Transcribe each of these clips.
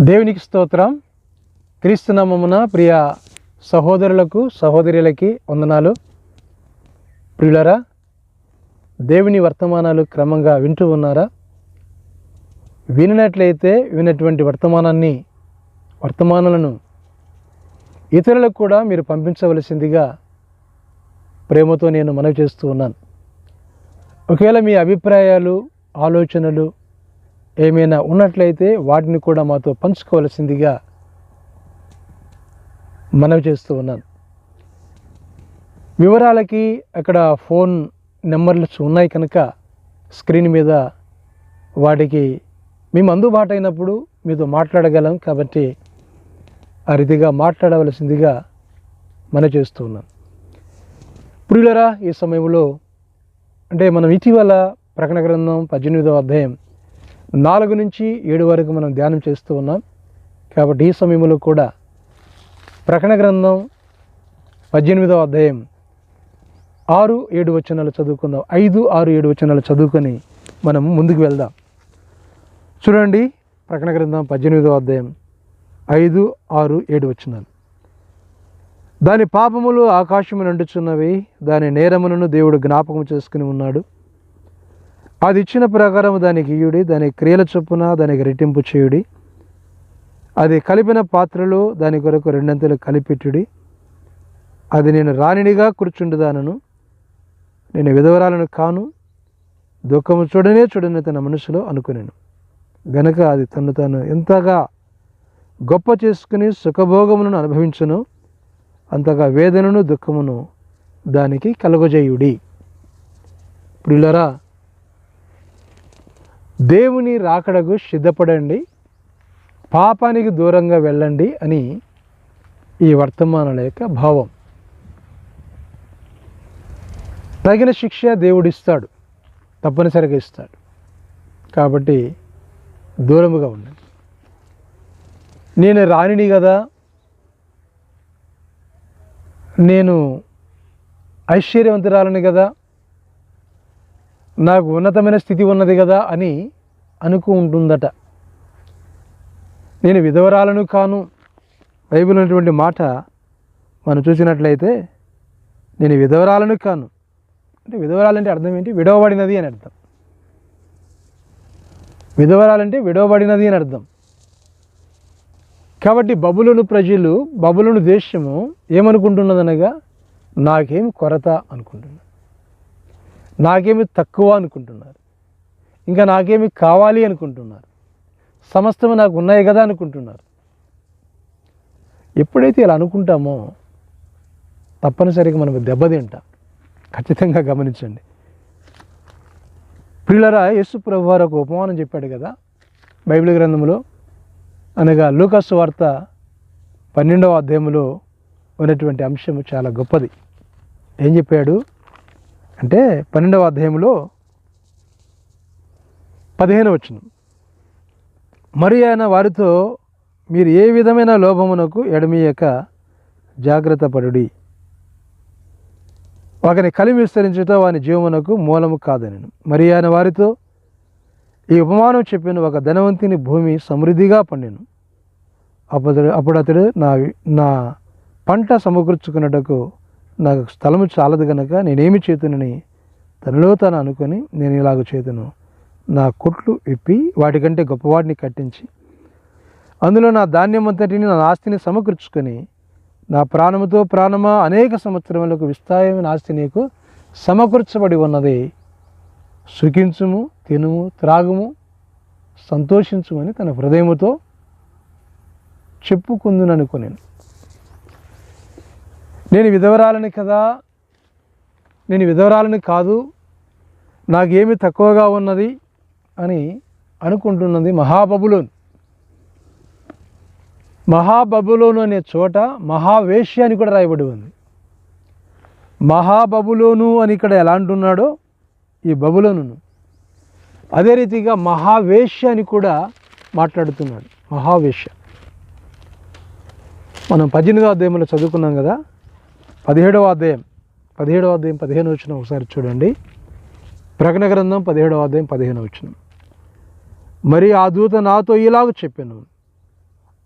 దేవునికి స్తోత్రం. క్రీస్తునామమున ప్రియ సహోదరులకు సహోదరులకి వందనాలు. ప్రియులరా దేవుని వర్తమానాలు క్రమంగా వింటూ ఉన్నారా? వినినట్లయితే వినటువంటి వర్తమానాన్ని వర్తమానాలను ఇతరులకు కూడా మీరు పంపించవలసిందిగా ప్రేమతో నేను మనవి చేస్తూ ఉన్నాను. ఒకవేళ మీ అభిప్రాయాలు ఆలోచనలు ఏమైనా ఉన్నట్లయితే వాటిని కూడా మాతో పంచుకోవాల్సిందిగా మనవి చేస్తూ ఉన్నాను. వివరాలకి అక్కడ ఫోన్ నెంబర్లు ఉన్నాయి కనుక స్క్రీన్ మీద వాటికి మేము అందుబాటు అయినప్పుడు మీతో మాట్లాడగలం కాబట్టి ఆ రీతిగా మాట్లాడవలసిందిగా మనవి చేస్తూ ఉన్నాను. ప్రియులరా ఈ సమయంలో అంటే మనం ఇటీవల ప్రకటన గ్రంథం పద్దెనిమిదవ అధ్యాయం నాలుగు నుంచి ఏడు వరకు మనం ధ్యానం చేస్తూ ఉన్నాం. కాబట్టి ఈ సమయంలో కూడా ప్రకటన గ్రంథం పద్దెనిమిదవ అధ్యాయం ఆరు ఏడు వచనాలు చదువుకుందాం. ఐదు ఆరు ఏడు వచనాలు చదువుకొని మనం ముందుకు వెళ్దాం. చూడండి ప్రకటన గ్రంథం పద్దెనిమిదవ అధ్యాయం ఐదు ఆరు ఏడు వచనాలు. దాని పాపములు ఆకాశము నండుచున్నవి దాని నేరములను దేవుడు జ్ఞాపకం చేసుకుని ఉన్నాడు. అది ఇచ్చిన ప్రకారం దానికి ఇయుడి దాని క్రియల చొప్పున దానికి రెట్టింపు చేయుడి. అది కలిపిన పాత్రలో దాని కొరకు రెండంతలు కలిపెట్టుడి. అది నేను రాణినిగా కూర్చుండుదానను. నేను విధవరాలను కాను. దుఃఖము చూడనే చూడని తన మనసులో అనుకునేను. గనక అది తను తాను ఎంతగా గొప్ప చేసుకుని సుఖభోగములను అనుభవించును అంతగా వేదనను దుఃఖమును దానికి కలుగజేయుడి. ప్రియులరా దేవుని రాకడకు సిద్ధపడండి పాపానికి దూరంగా వెళ్ళండి అని ఈ వర్తమానాల యొక్క భావం. తగిన శిక్ష దేవుడు ఇస్తాడు తప్పనిసరిగా ఇస్తాడు. కాబట్టి దూరముగా ఉండండి. నేను రాణిని కదా నేను ఐశ్వర్యవంతురాలని కదా నాకు ఉన్నతమైన స్థితి ఉన్నది కదా అని అనుకు ఉంటుందట. నేను విధవరాలను కాను. బైబిల్ ఉన్నటువంటి మాట మనం చూసినట్లయితే నేను విధవరాలను కాను. అంటే విధవరాలంటే అర్థం ఏంటి? విడవబడినది అని అర్థం. విధవరాలంటే విడవబడినది అని అర్థం. కాబట్టి బబులును ప్రజలు బబులును దేశము ఏమనుకుంటున్నదనగా నాకేం కొరత అనుకుంటున్నాను నాకేమి తక్కువ అనుకుంటున్నారు. ఇంకా నాకేమి కావాలి అనుకుంటున్నారు. సమస్తము నాకు ఉన్నాయి కదా అనుకుంటున్నారు. ఎప్పుడైతే ఇలా అనుకుంటామో తప్పనిసరిగా మనం దెబ్బతింటాం ఖచ్చితంగా గమనించండి. పిల్లరా యేసు ప్రభు వారు ఒక ఉపమానం చెప్పాడు కదా. బైబిల్ గ్రంథంలో అనగా లూకస్ వార్త పన్నెండవ అధ్యాయంలో ఉన్నటువంటి అంశం చాలా గొప్పది. ఏం చెప్పాడు? అంటే పన్నెండవ అధ్యాయంలో పదిహేను వచ్చిన మరి ఆయన వారితో మీరు ఏ విధమైన లోభమునకు ఎడమీయక జాగ్రత్త పడుడి. ఒకని కలిమి విస్తరించట వాని జీవమునకు మూలము కాదని మరి ఆయన వారితో ఈ ఉపమానం చెప్పిన ఒక ధనవంతిని భూమి సమృద్ధిగా పండెను. అప్పుడు అప్పుడు అతడు నా నా పంట సమకూర్చుకున్నటకు నాకు స్థలము చాలదు గనక నేనేమి చేతునని తనలో తాను అనుకొని నేను ఇలాగ చేతును. నా కొట్లు విప్పి వాటికంటే గొప్పవాటిని కట్టించి అందులో నా ధాన్యం అంతటిని నా ఆస్తిని సమకూర్చుకొని నా ప్రాణముతో ప్రాణమా అనేక సంవత్సరములకు విస్తారమైన ఆస్తి నీకు సమకూర్చబడి ఉన్నది. సుఖించుము తినుము త్రాగుము సంతోషించుమని తన హృదయముతో చెప్పుకుందుననుకునేను. నేను విధవరాలని కదా? నేను విధవరాలని కాదు. నాకేమి తక్కువగా ఉన్నది అని అనుకుంటున్నది మహాబబులోన్. మహాబబులోను అనే చోట మహావేశ్య అని కూడా రాయబడి ఉంది. మహాబబులోను అని ఇక్కడ ఎలా అంటున్నాడో ఈ బబులోను అదే రీతిగా మహావేశ్య అని కూడా మాట్లాడుతున్నాడు. మహావేశ్య. మనం పద్దెనిమిదవ అధ్యాయంలో చదువుకున్నాం కదా? పదిహేడవ అధ్యాయం పదిహేడవ అధ్యాయం పదిహేను వచ్చిన ఒకసారి చూడండి. ప్రకటన గ్రంథం పదిహేడవ అధ్యాయం పదిహేను వచ్చిన. మరి ఆ దూత నాతో ఇలాగ చెప్పాను.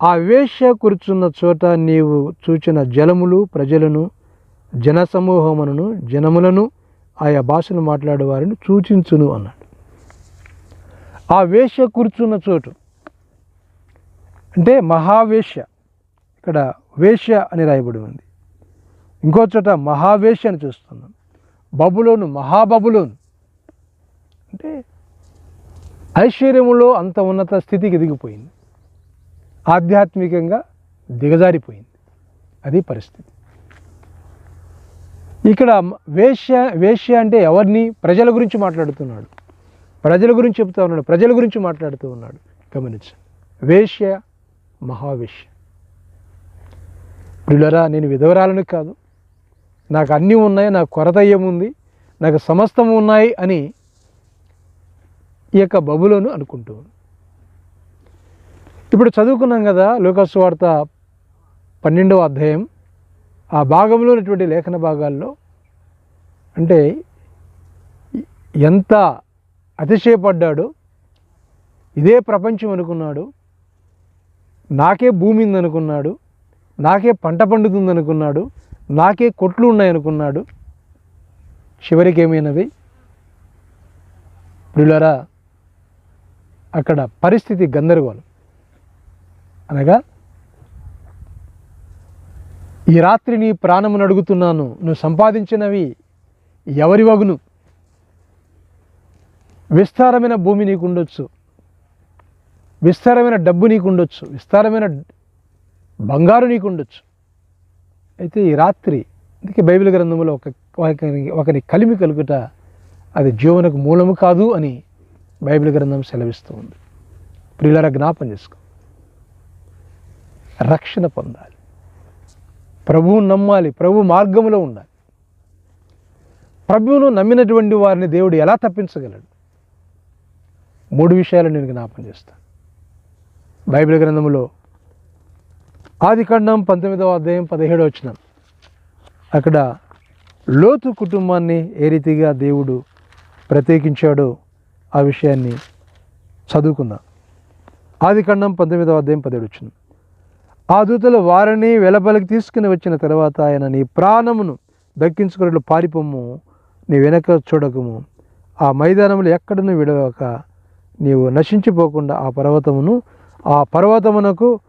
ఆ వేశ్య కూర్చున్న చోట నీవు చూచిన జలములు ప్రజలను జనసమూహములను జనములను ఆయా భాషలు మాట్లాడే వారిని సూచించును అన్నాడు. ఆ వేశ్య కూర్చున్న చోటు అంటే మహావేష్య ఇక్కడ వేశ్య అని రాయబడి ఉంది. ఇంకో చోట మహావేశ్య అని చూస్తున్నాం. బబులోను మహాబబులోను. అంటే ఐశ్వర్యములో అంత ఉన్నత స్థితికి దిగిపోయింది ఆధ్యాత్మికంగా దిగజారిపోయింది. అది పరిస్థితి. ఇక్కడ వేశ్య వేశ్య అంటే ఎవరిని? ప్రజల గురించి మాట్లాడుతున్నాడు. ప్రజల గురించి చెప్తా ఉన్నాడు. ప్రజల గురించి మాట్లాడుతూ ఉన్నాడు. గమనించండి వేశ్య మహావేశ్య. ప్రియులరా నేను విధవరాలను కాదు. నాకు అన్నీ ఉన్నాయి నాకు కొరత ఏముంది నాకు సమస్తం ఉన్నాయి అని ఈ యొక్క బబులోను అనుకుంటూ ఇప్పుడు చదువుకున్నాం కదా లోకస్ వార్త పన్నెండవ అధ్యాయం. ఆ భాగంలో ఉన్నటువంటి లేఖన భాగాల్లో అంటే ఎంత అతిశయపడ్డాడు ఇదే ప్రపంచం అనుకున్నాడు నాకే భూమి ఉందనుకున్నాడు నాకే పంట పండుతుంది అనుకున్నాడు నాకే కొట్లు ఉన్నాయనుకున్నాడు. చివరికి ఏమైనవి? ప్రియులరా అక్కడ పరిస్థితి గందరగోళం. అనగా ఈ రాత్రి నీ ప్రాణమును అడుగుతున్నాను నువ్వు సంపాదించినవి ఎవరి వగును? విస్తారమైన భూమి నీకు ఉండొచ్చు విస్తారమైన డబ్బు నీకు ఉండొచ్చు విస్తారమైన బంగారు నీకు ఉండొచ్చు అయితే ఈ రాత్రి అందుకే బైబిల్ గ్రంథంలో ఒక ఒకని కలిమి కలుగుట అది జీవనకు మూలము కాదు అని బైబిల్ గ్రంథం సెలవిస్తూ ఉంది. ప్రియులర జ్ఞాపం చేసుకో. రక్షణ పొందాలి. ప్రభువు నమ్మాలి. ప్రభు మార్గంలో ఉండాలి. ప్రభువును నమ్మినటువంటి వారిని దేవుడు ఎలా తప్పించగలడు? మూడు విషయాలు నేను జ్ఞాపం చేస్తాను. బైబిల్ గ్రంథంలో ఆదికాండం పంతొమ్మిదవ అధ్యాయం పదిహేడవ వచ్చిన అక్కడ లోతు కుటుంబాన్ని ఏ రీతిగా దేవుడు ప్రత్యేకించాడో ఆ విషయాన్ని చదువుకుందాం. ఆదికాండం పంతొమ్మిదవ అధ్యాయం పదిహేడు వచ్చిన ఆ దూతలు వారిని వెలబలికి తీసుకుని వచ్చిన తర్వాత ఆయన నీ ప్రాణమును దక్కించుకున్నట్లు పారిపోము నీ వెనక చూడకము. ఆ మైదానంలో ఎక్కడను విడవక నీవు నశించిపోకుండా ఆ పర్వతమును ఆ పర్వతమునకు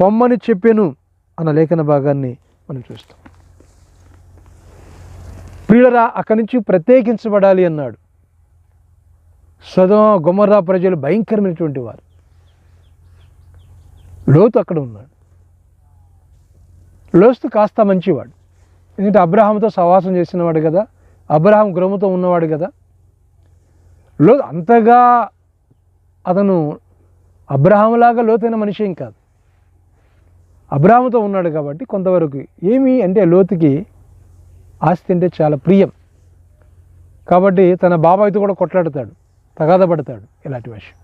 పొమ్మని చెప్పాను అన్న లేఖన భాగాన్ని మనం చూస్తాం. ప్రియులరా అక్కడి నుంచి ప్రత్యేకించబడాలి అన్నాడు. సదమ గుమర్రా ప్రజలు భయంకరమైనటువంటి వారు. లోతు అక్కడ ఉన్నాడు. లోతు కాస్త మంచివాడు. ఎందుకంటే అబ్రహాంతో సవాసం చేసినవాడు కదా అబ్రహాం గృహంతో ఉన్నవాడు కదా. లో అంతగా అతను అబ్రహాంలాగా లోతైన మనిషి ఏం కాదు. అబ్రాహ్మతో ఉన్నాడు కాబట్టి కొంతవరకు ఏమి అంటే లోతుకి ఆస్తి అంటే చాలా ప్రియం. కాబట్టి తన బాబాయ్తో కూడా కొట్లాడతాడు తగాద పడతాడు ఇలాంటి విషయం.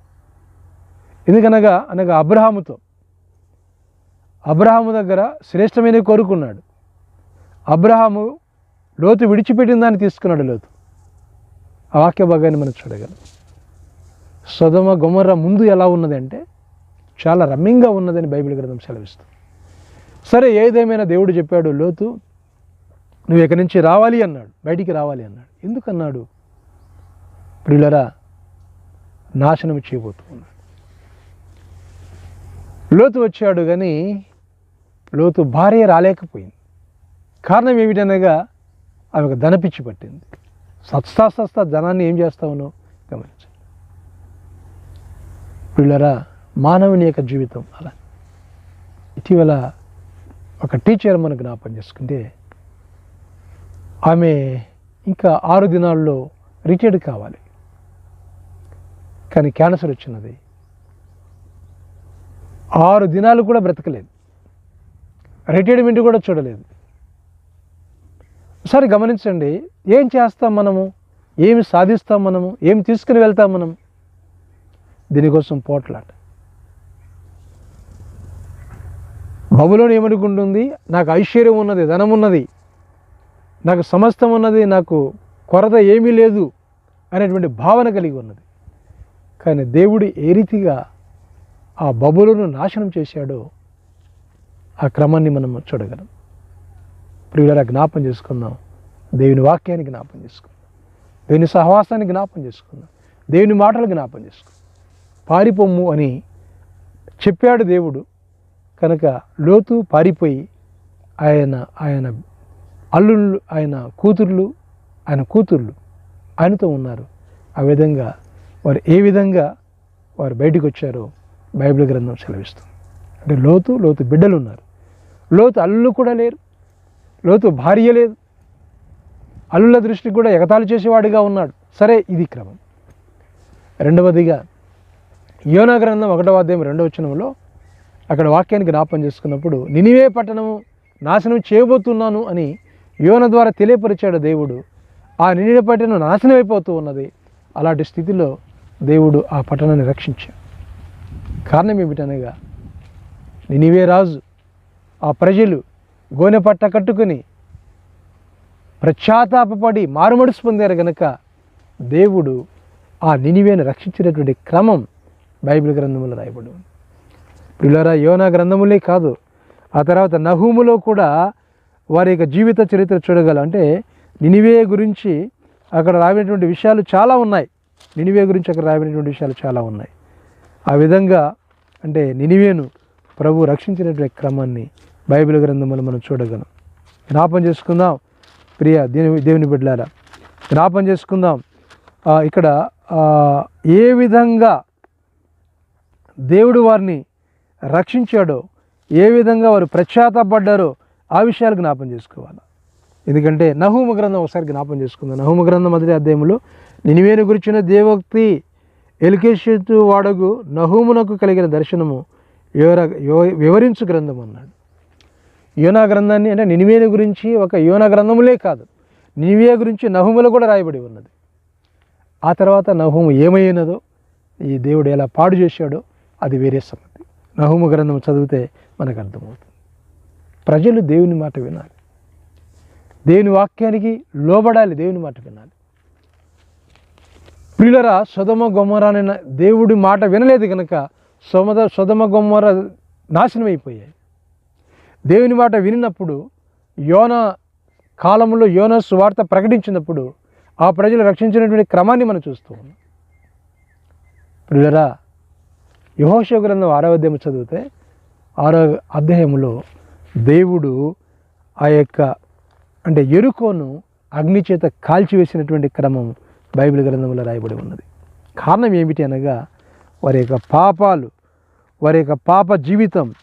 ఎందుకనగా అనగా అబ్రహాముతో అబ్రహాము దగ్గర శ్రేష్టమైన కోరుకున్నాడు అబ్రహాము లోతు విడిచిపెట్టిన దాన్ని తీసుకున్నాడు లోతు. ఆ వాక్య భాగాన్ని మనం చూడగలం. సొదమ గుమర్ర ముందు ఎలా ఉన్నది అంటే చాలా రమ్యంగా ఉన్నదని బైబిల్ గ్రంథం సెలవిస్తుంది. సరే ఏదేమైనా దేవుడు చెప్పాడు లోతు నువ్వు ఇక్కడి నుంచి రావాలి అన్నాడు బయటికి రావాలి అన్నాడు. ఎందుకన్నాడు? ప్రియులరా నాశనం చేయబోతున్నాడు. లోతు వచ్చాడు కానీ లోతు భార్య రాలేకపోయింది. కారణం ఏమిటనగా ఆమెకు ధనపిచ్చి పట్టింది. సస్తా సస్తా ధనాన్ని ఏం చేస్తావునో గమనించండి. పిల్లరా మానవుని యొక్క జీవితం అలా. ఇటీవల ఒక టీచర్ మనకు జ్ఞాపకం చేసుకుంటే ఆమె ఇంకా ఆరు దినాల్లో రిటైర్డ్ కావాలి. కానీ క్యాన్సర్ వచ్చినది. ఆరు దినాలు కూడా బ్రతకలేదు. రిటైర్మెంట్ కూడా చూడలేదు. ఒకసారి గమనించండి ఏం చేస్తాం మనము? ఏమి సాధిస్తాం మనము? ఏమి తీసుకుని వెళ్తాం మనం? దీనికోసం పోట్లాట. బబులోని ఏమనుకుంటుంది? నాకు ఐశ్వర్యం ఉన్నది ధనం ఉన్నది నాకు సమస్తం ఉన్నది నాకు కొరత ఏమీ లేదు అనేటువంటి భావన కలిగి ఉన్నది. కానీ దేవుడు ఏ రీతిగా ఆ బబులను నాశనం చేశాడో ఆ క్రమాన్ని మనం చూడగలం. ప్రియులరా జ్ఞాపం చేసుకుందాం. దేవుని వాక్యాన్ని జ్ఞాపం చేసుకుందాం. దేవుని సహవాసాన్ని జ్ఞాపం చేసుకుందాం. దేవుని మాటలు జ్ఞాపం చేసుకుందాం. పారిపోమ్ము అని చెప్పాడు దేవుడు. కనుక లోతు పారిపోయి ఆయన ఆయన అల్లుళ్ళు ఆయన కూతుర్లు ఆయన కూతుర్లు ఆయనతో ఉన్నారు. ఆ విధంగా వారు ఏ విధంగా వారు బయటకు వచ్చారో బైబిల్ గ్రంథం సెలవిస్తుంది. అంటే లోతు లోతు బిడ్డలు ఉన్నారు. లోతు అల్లులు కూడా లేరు. లోతు భార్య లేదు. అల్లుల దృష్టికి కూడా ఎగతాళి చేసేవాడిగా ఉన్నాడు. సరే ఇది క్రమం. రెండవదిగా యోనా గ్రంథం ఒకటవ అధ్యాయం రెండవ వచనంలో అక్కడ వాక్యానికి జ్ఞాపం చేసుకున్నప్పుడు నినివే పట్టణము నాశనం చేయబోతున్నాను అని యోన ద్వారా తెలియపరిచాడు దేవుడు. ఆ నినివే పట్టణం నాశనం అయిపోతూ ఉన్నది. అలాంటి స్థితిలో దేవుడు ఆ పట్టణాన్ని రక్షించాడు. కారణం ఏమిటనగా నినివే రాజు ఆ ప్రజలు గోనె పట్ట కట్టుకుని ప్రఖ్యాతాపడి మారుమడుసు పొందారు గనక దేవుడు ఆ నినివేను రక్షించినటువంటి క్రమం బైబిల్ గ్రంథంలో రాయబడి ఉంది. పిల్లరా యోనా గ్రంథములే కాదు. ఆ తర్వాత నహూములో కూడా వారి యొక్క జీవిత చరిత్ర చూడగలం. అంటే నినివే గురించి అక్కడ రాబడినటువంటి విషయాలు చాలా ఉన్నాయి. నినివే గురించి అక్కడ రాబడినటువంటి విషయాలు చాలా ఉన్నాయి. ఆ విధంగా అంటే నినివేను ప్రభు రక్షించినటువంటి క్రమాన్ని బైబిల్ గ్రంథంలో మనం చూడగలం. జ్ఞాపం చేసుకుందాం. ప్రియ దేవుని దేవుని బిడ్డలారా జ్ఞాపం చేసుకుందాం. ఇక్కడ ఏ విధంగా దేవుడు వారిని రక్షించాడో ఏ విధంగా వారు ప్రఖ్యాతపడ్డారో ఆ విషయాలు జ్ఞాపం చేసుకోవాలి. ఎందుకంటే నహూమ గ్రంథం ఒకసారి జ్ఞాపం చేసుకుందాం. నహూమ గ్రంథం మొదటి అధ్యాయంలో నినివేను గురించిన దేవోక్తి ఎలికేషితు వాడగు నహూమునకు కలిగిన దర్శనము వివర వివరించు గ్రంథం అన్నాడు. యోనా గ్రంథాన్ని అంటే నినివేను గురించి ఒక యోనా గ్రంథములే కాదు. నినివే గురించి నహుములో కూడా రాయబడి ఉన్నది. ఆ తర్వాత నహుము ఏమైనదో ఈ దేవుడు ఎలా పాడు చేశాడో అది వేరే సంగతి. నహుము గ్రంథం చదివితే మనకు అర్థమవుతుంది ప్రజలు దేవుని మాట వినాలి. దేవుని వాక్యానికి లోబడాలి దేవుని మాట వినాలి. ప్రియులరా సొదమ గొమ్మరాని దేవుడి మాట వినలేదు కనుక సొమద సుధమ గొమ్మర నాశనం అయిపోయాయి దేవుని మాట వినినప్పుడు యోన కాలంలో యోన సువార్త ప్రకటించినప్పుడు ఆ ప్రజలు రక్షించినటువంటి క్రమాన్ని మనం చూస్తూ ఉన్నాం. ప్రియులరా యహోశ గ్రంథం ఆరో అధ్యాయం చదివితే ఆరో అధ్యాయంలో దేవుడు ఆ యొక్క అంటే ఎరుకోను అగ్ని చేత కాల్చివేసినటువంటి క్రమం బైబిల్ గ్రంథంలో రాయబడి ఉన్నది. కారణం ఏమిటి అనగా వారి యొక్క పాపాలు వారి యొక్క పాప జీవితం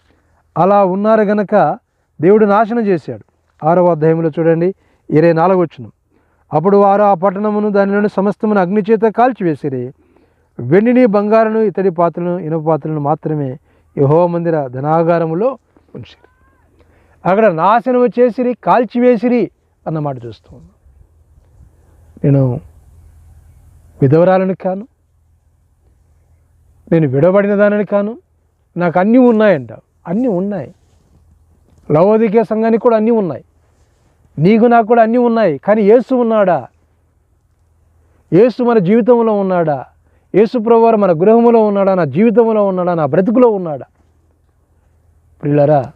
అలా ఉన్నారు గనక దేవుడు నాశనం చేశాడు. ఆరవ అధ్యాయంలో చూడండి ఇరవై నాలుగు వచ్చిన అప్పుడు వారు ఆ పట్టణమును దానిలోని సమస్తమును అగ్ని చేత కాల్చివేసిరి వెండిని బంగారును ఇతడి పాత్రలను ఇనుప పాత్రలను మాత్రమే యహో మందిర ధనాగారములో ఉంచిరి. అక్కడ నాశనం చేసిరి కాల్చివేసిరి అన్నమాట చూస్తూ నేను విధవరాలని కాను నేను విడబడిన దానిని కాను నాకు అన్నీ ఉన్నాయంట. అన్నీ ఉన్నాయి. లవోదికే సంఘానికి కూడా అన్నీ ఉన్నాయి. నీకు నాకు కూడా అన్నీ ఉన్నాయి. కానీ ఏసు ఉన్నాడా? ఏసు మన జీవితంలో ఉన్నాడా? యేసుప్రభువారు మన గృహంలో ఉన్నాడా? నా జీవితంలో ఉన్నాడా? నా బ్రతుకులో ఉన్నాడా? పిల్లరా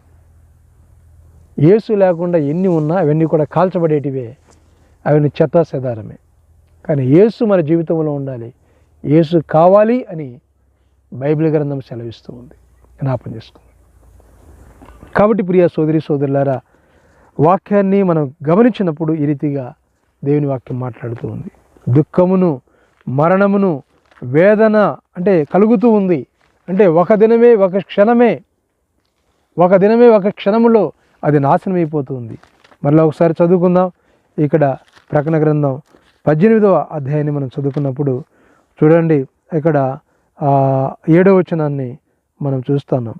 యేసు లేకుండా ఎన్ని ఉన్నా అవన్నీ కూడా కాల్చబడేటివే. అవన్నీ చెత్త సెదారమే కానీ యేసు మన జీవితంలో ఉండాలి. యేసు కావాలి అని బైబిల్ గ్రంథం సెలవిస్తూ ఉంది. జ్ఞాపం చేసుకుంది. కాబట్టి ప్రియ సోదరి సోదరులారా వాక్యాన్ని మనం గమనించినప్పుడు ఈ రీతిగా దేవుని వాక్యం మాట్లాడుతూ ఉంది. దుఃఖమును మరణమును వేదన అంటే కలుగుతూ ఉంది. అంటే ఒక దినమే ఒక క్షణమే ఒక దినమే ఒక క్షణములో అది నాశనమైపోతుంది. మరలా ఒకసారి చదువుకుందాం. ఇక్కడ ప్రకటన గ్రంథం పద్దెనిమిదవ అధ్యాయాన్ని మనం చదువుకున్నప్పుడు చూడండి. ఇక్కడ ఏడవ వచనాన్ని మనం చూస్తున్నాం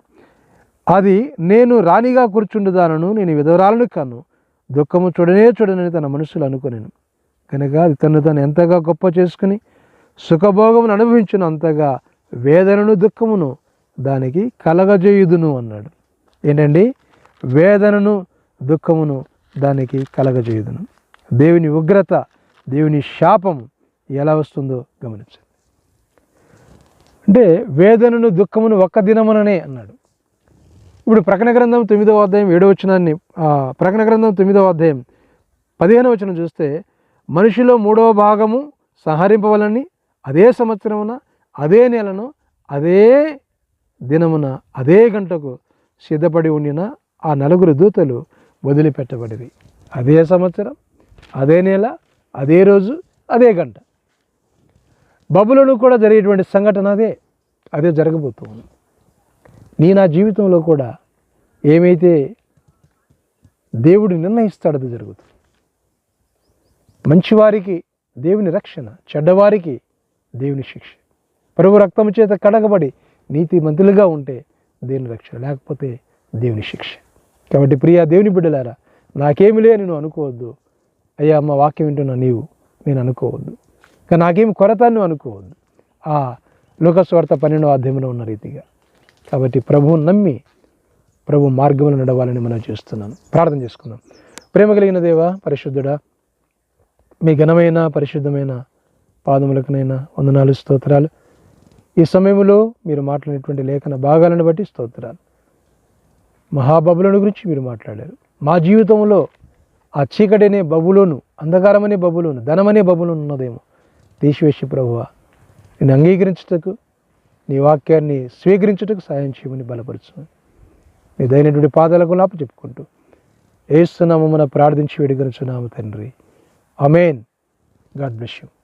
అది నేను రాణిగా కూర్చుండుదానను నేను విధవరాలను కాను. దుఃఖము చూడనే చూడనని తన మనసులో అనుకునేను. కనుక అది తను తను ఎంతగా గొప్ప చేసుకుని సుఖభోగమును అనుభవించును అంతగా వేదనను దుఃఖమును దానికి కలగజేయుదును అన్నాడు. ఏంటండి? వేదనను దుఃఖమును దానికి కలగజేయుదును. దేవుని ఉగ్రత దేవుని శాపం ఎలా వస్తుందో గమనించండి. అంటే వేదనను దుఃఖమును ఒక్క దినముననే అన్నాడు. ఇప్పుడు ప్రకటన గ్రంథం తొమ్మిదవ అధ్యాయం ఏడవ వచనాన్ని ప్రకటన గ్రంథం తొమ్మిదవ అధ్యాయం పదిహేనవ వచనం చూస్తే మనిషిలో మూడవ భాగము సంహరింపవలని అదే సంవత్సరమున అదే నెలను అదే దినమున అదే గంటకు సిద్ధపడి ఉండిన ఆ నలుగురు దూతలు వదిలిపెట్టబడిరి. అదే సంవత్సరం అదే నెల అదే రోజు అదే గంట. బబులను కూడా జరిగేటువంటి సంఘటన అదే అదే జరగబోతుంది నీ నా జీవితంలో కూడా ఏమైతే దేవుడు నిర్ణయిస్తాడో అది జరుగుతుంది. మంచివారికి దేవుని రక్షణ చెడ్డవారికి దేవుని శిక్ష. ప్రభు రక్తము చేత కడగబడి నీతి మంతులుగా ఉంటే దేవుని రక్షణ లేకపోతే దేవుని శిక్ష. కాబట్టి ప్రియా దేవుని బిడ్డలారా నాకేమి లే నేను అనుకోవద్దు. అయ్యా అమ్మ వాక్యం వింటున్నా నీవు నేను అనుకోవద్దు. కానీ నాకేమి కొరత నువ్వు అనుకోవద్దు. ఆ లోకస్వార్థ పన్నెండో అధ్యయంలో ఉన్న రీతిగా. కాబట్టి ప్రభువు నమ్మి ప్రభు మార్గంలో నడవాలని మనం చేస్తున్నాను. ప్రార్థన చేసుకుందాం. ప్రేమ కలిగిన దేవ పరిశుద్ధుడా మీ ఘనమైన పరిశుద్ధమైన పాదములకునైనా వందనాలు స్తోత్రాలు. ఈ సమయంలో మీరు మాట్లాడినటువంటి లేఖన భాగాలను బట్టి స్తోత్రాలు. మహాబబులను గురించి మీరు మాట్లాడారు. మా జీవితంలో ఆ చీకటనే అనే బబులోను అంధకారమనే బబులోను ధనమనే బబులోను ఉన్నదేమో. తీసివేసి ప్రభువ నేను అంగీకరించుటకు నీ వాక్యాన్ని స్వీకరించుటకు సాయం చేయమని బలపరచు నీ దైనటువంటి పాదాలకు లాప చెప్పుకుంటూ ఏస్తున్నామని ప్రార్థించి వేడుకొనుచున్నాము తండ్రి. Amen God bless you.